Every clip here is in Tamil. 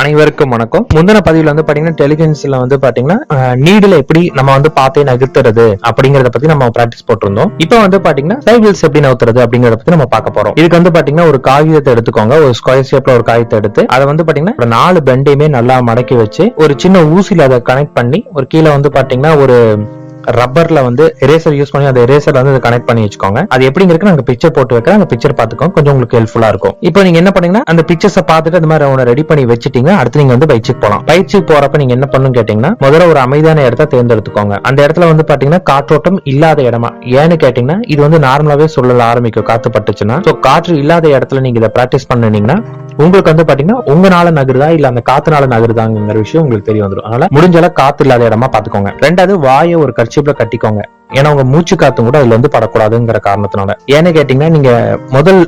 அனைவருக்கும் வணக்கம். முந்தின பதிவில் வந்து பாத்தீங்கன்னா டெலிஜென்ஸ்ல வந்து பாத்தீங்கன்னா நீடில் எப்படி நம்ம வந்து பார்த்தே நகர்த்துறது அப்படிங்கறத பத்தி நம்ம பிராக்டிஸ் போட்டிருந்தோம். இப்போ வந்து பாத்தீங்கன்னா சைக்கிள்ஸ் எப்படி நகர்த்துறது அப்படிங்கறத பத்தி நம்ம பார்க்க போறோம். இதுக்கு வந்து பாத்தீங்கன்னா ஒரு காகிதத்தை எடுத்துக்கோங்க. ஒரு ஸ்கொயர் ஷேப்ல ஒரு காகிதத்தை எடுத்து அதை வந்து பாத்தீங்கன்னா ஒரு நாலு பெண்டையுமே நல்லா மடக்கி வச்சு ஒரு சின்ன ஊசியில அதை கனெக்ட் பண்ணி ஒரு கீழே வந்து பாத்தீங்கன்னா ஒரு ரப்பர்ல வந்து எரேசர் யூஸ் பண்ணி அந்த எரேசர் வந்து கனெக்ட் பண்ணி வச்சுக்கோங்க. அது எப்படிங்கிறது நாங்க பிக்சர் போட்டு வைக்கிறேன் அந்த பிக்சர் பாத்துக்கோங்க கொஞ்சம் உங்களுக்கு ஹெல்ப்ஃபுல்லா இருக்கும். இப்போ நீங்க என்ன பண்ணீங்கன்னா அந்த பிக்சர்ஸ் பார்த்துட்டு அந்த மாதிரி அவனை ரெடி பண்ணி வச்சுட்டீங்க. அடுத்து நீங்க வந்து பயிற்சிக்கு போலாம். பயிற்சிக்கு போறப்ப நீங்க என்ன பண்ணணும் கேட்டீங்கன்னா முதல்ல ஒரு அமைதியான இடத்த தேர்ந்தெடுத்துக்கோங்க. அந்த இடத்துல வந்து பாத்தீங்கன்னா காற்றோட்டம் இல்லாத இடமா? ஏன்னு கேட்டீங்கன்னா இது வந்து நார்மலாவே சொல்லல ஆரம்பிக்கும். காத்து பட்டுச்சுன்னா. காற்று இல்லாத இடத்துல நீங்க இதை பிராக்டிஸ் பண்ணீங்கன்னா உங்களுக்கு வந்து பாத்தீங்கன்னா உங்களால நகருதா இல்ல அந்த காத்துனால நகருதாங்கிற விஷயம் உங்களுக்கு தெரிய வந்துடும் அதனால முடிஞ்ச அளவு காத்து இல்லாத இடமா பாத்துக்கோங்க. ரெண்டாவது வாயை ஒரு கர்ச்சிப்ல கட்டிக்கோங்க. ஏன்னா உங்க மூச்சு காத்தும் கூட அதுல வந்து படக்கூடாதுங்கிற காரணத்தினால. ஏன்னு கேட்டீங்கன்னா நீங்க முதல்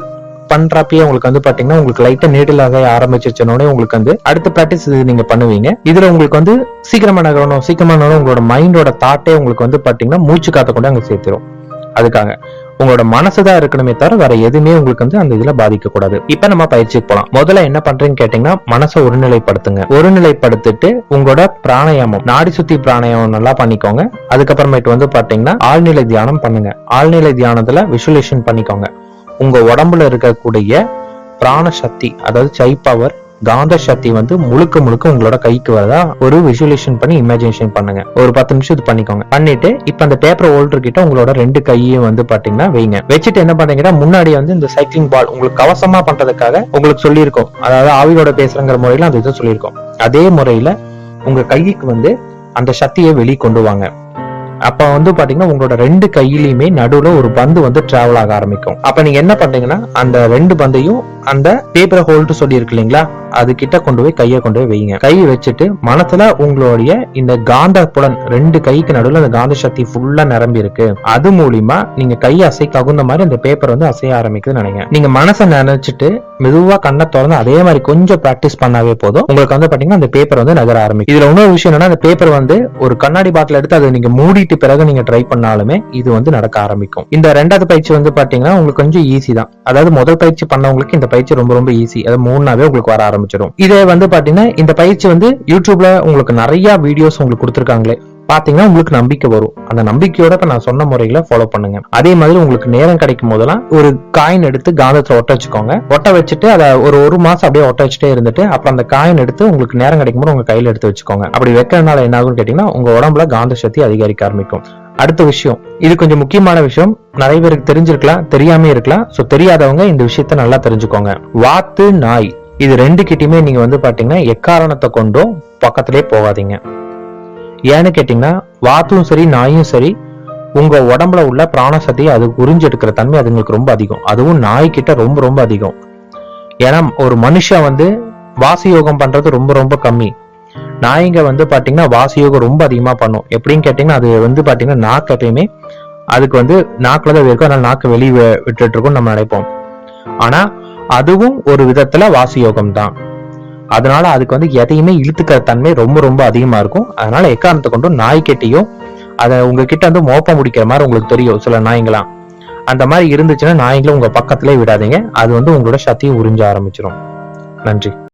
பண்றப்பயே உங்களுக்கு வந்து பாத்தீங்கன்னா உங்களுக்கு லைட்டா நீடிலாக ஆரம்பிச்சிருச்சனோடனே உங்களுக்கு வந்து அடுத்த பிராக்டிஸ் இது நீங்க பண்ணுவீங்க. இதுல உங்களுக்கு வந்து சீக்கிரமா நகரணும் சீக்கிரமா நகரணும் உங்களோட மைண்டோட தாட்டே உங்களுக்கு வந்து பாத்தீங்கன்னா மூச்சு காத்த கூட அங்க சேர்த்திரும். அதுக்காக. உங்களோட மனசுதான் இருக்கணுமே தவிர வேற எதுவுமே உங்களுக்கு வந்து அந்த இதுல பாதிக்க கூடாது இப்ப நம்ம பயிற்சிக்கு போலாம். முதல்ல என்ன பண்றீங்கன்னு கேட்டீங்கன்னா மனசை ஒருநிலைப்படுத்துங்க. ஒருநிலைப்படுத்திட்டு உங்களோட பிராணாயாமம் நாடி சுத்தி பிராணாயாமம் நல்லா பண்ணிக்கோங்க. அதுக்கப்புறமேட்டு வந்து பாத்தீங்கன்னா ஆழ்நிலை தியானம் பண்ணுங்க. ஆழ்நிலை தியானத்துல விஷுவலேஷன் பண்ணிக்கோங்க. உங்க உடம்புல இருக்கக்கூடிய பிராண சக்தி அதாவது சை பவர் காந்த சக்தி வந்து முழுக்க முழுக்க உங்களோட கைக்கு வரதா ஒரு விஷுவலேஷன் பண்ணி இமேஜினேஷன் பண்ணுங்க. ஒரு பத்து நிமிஷம் இது பண்ணிக்கோங்க. பண்ணிட்டு இப்ப அந்த பேப்பர் ஹோல்டர் கிட்ட உங்களோட ரெண்டு கையையும் வந்து பாத்தீங்கன்னா வைங்க. வச்சுட்டு என்ன பண்றீங்கன்னா முன்னாடி வந்து இந்த சைக்கிளிங் பால் உங்களுக்கு கவசமா பண்றதுக்காக உங்களுக்கு சொல்லியிருக்கோம். அதாவது ஆவியோட பேசுறங்கிற முறையில அந்த இதை சொல்லியிருக்கோம். அதே முறையில உங்க கைக்கு வந்து அந்த சக்தியை வெளியே கொண்டு வாங்க. அப்ப வந்து பாத்தீங்கன்னா உங்களோட ரெண்டு கையிலயுமே நடுவுல ஒரு பந்து வந்து டிராவல் ஆக ஆரம்பிக்கும். அப்ப நீங்க என்ன பண்றீங்கன்னா அந்த ரெண்டு பந்தையும் அந்த பேப்பரை ஹோல்டு சொல்லி இருக்கு இல்லைங்களா? அது கிட்ட கொண்டு போய் கையை கொண்டு போய் வைங்க. கையை வச்சுட்டு மனசுல உங்களுடைய இந்த காந்த புலன் ரெண்டு கைக்கு நடுவில் அந்த காந்த சக்தி ஃபுல்லா நிரம்பி இருக்கு அது மூலியமா நீங்க கை அசை தகுந்த மாதிரி அந்த பேப்பர் வந்து அசைய ஆரம்பிக்குதுன்னு நினைங்க. நீங்க மனசை நினைச்சிட்டு மெதுவா கண்ணை திறந்து அதே மாதிரி கொஞ்சம் பிராக்டிஸ் பண்ணாவே போதும். உங்களுக்கு வந்து பாத்தீங்கன்னா அந்த பேப்பர் வந்து நகர ஆரம்பிக்கும். இதுல இன்னொரு விஷயம் என்னன்னா அந்த பேப்பர் வந்து ஒரு கண்ணாடி பாட்டில் எடுத்து அதை நீங்க மூடிட்டு பிறகு நீங்க ட்ரை பண்ணாலுமே இது வந்து நடக்க ஆரம்பிக்கும். இந்த ரெண்டாவது பயிற்சி வந்து பாத்தீங்கன்னா உங்களுக்கு கொஞ்சம் ஈஸி தான். அதாவது முதல் பயிற்சி பண்ணவங்களுக்கு இந்த பயிற்சி ரொம்ப ரொம்ப ஈஸி அது மூணாவே உங்களுக்கு வர ஆரம்பிச்சிடும். இதே வந்து பாத்தீங்கன்னா இந்த பயிற்சி வந்து யூடியூப்ல உங்களுக்கு நிறைய வீடியோஸ் உங்களுக்கு கொடுத்துருக்காங்களே. பாத்தீங்கன்னா உங்களுக்கு நம்பிக்கை வரும். அந்த நம்பிக்கையோட இப்ப நான் சொன்ன முறைகளை ஃபாலோ பண்ணுங்க. அதே மாதிரி உங்களுக்கு நேரம் கிடைக்கும் போதெல்லாம் ஒரு காயின் எடுத்து காந்தத்துல ஒட்ட வச்சுக்கோங்க. ஒட்ட வச்சுட்டு அதை ஒரு ஒரு மாசம் அப்படியே ஒட்ட வச்சுட்டே இருந்துட்டு அப்புறம் அந்த காயின் எடுத்து உங்களுக்கு நேரம் கிடைக்கும் போது உங்க கையில எடுத்து வச்சுக்கோங்க. அப்படி வைக்கிறதுனால என்ன ஆகும்னு கேட்டீங்கன்னா உங்க உடம்புல காந்த சக்தி அதிகரிக்க ஆரம்பிக்கும். அடுத்த விஷயம் இது கொஞ்சம் முக்கியமான விஷயம். நிறைய பேருக்கு தெரிஞ்சிருக்கலாம் தெரியாம இருக்கலாம். சோ தெரியாதவங்க இந்த விஷயத்த நல்லா தெரிஞ்சுக்கோங்க. வாத்து நாய். இது ரெண்டு கிட்டயுமே நீங்க வந்து பாத்தீங்கன்னா எக்காரணத்தை கொண்டும் பக்கத்திலே போகாதீங்க. ஏன்னு கேட்டீங்கன்னா வாத்தும் சரி நாயும் சரி உங்க உடம்புல உள்ள பிராணசக்தியை அது உறிஞ்சு எடுக்கிற தன்மை அதுங்களுக்கு ரொம்ப அதிகம். அதுவும் நாய்கிட்ட ரொம்ப ரொம்ப அதிகம். ஏன்னா ஒரு மனுஷன் வந்து வாசி யோகம் பண்றது ரொம்ப ரொம்ப கம்மி. நாய்ங்க வந்து பாத்தீங்கன்னா வாசி யோகம் ரொம்ப அதிகமா பண்ணும். எப்படின்னு கேட்டீங்கன்னா அது வந்து பாத்தீங்கன்னா நாக்கு எப்பயுமே அதுக்கு வந்து நாக்குல தான் இருக்கும். அதனால நாக்கு வெளியே விட்டுட்டு இருக்கும் நம்ம நினைப்போம். ஆனா அதுவும் ஒரு விதத்துல வாசி யோகம் தான் அதனால அதுக்கு வந்து எதையுமே இழுத்துக்கிற தன்மை ரொம்ப ரொம்ப அதிகமா இருக்கும். அதனால எக்காரணத்தை கொண்டும் நாய்க்கிட்டையும் அதை உங்ககிட்ட வந்து மோப்பம் முடிக்கிற மாதிரி உங்களுக்கு தெரியும் சில நாய்ங்களாம் அந்த மாதிரி இருந்துச்சுன்னா நாய்களை உங்க பக்கத்திலே விடாதீங்க. அது வந்து உங்களோட சக்தியை உறிஞ்ச ஆரம்பிச்சிடும் நன்றி.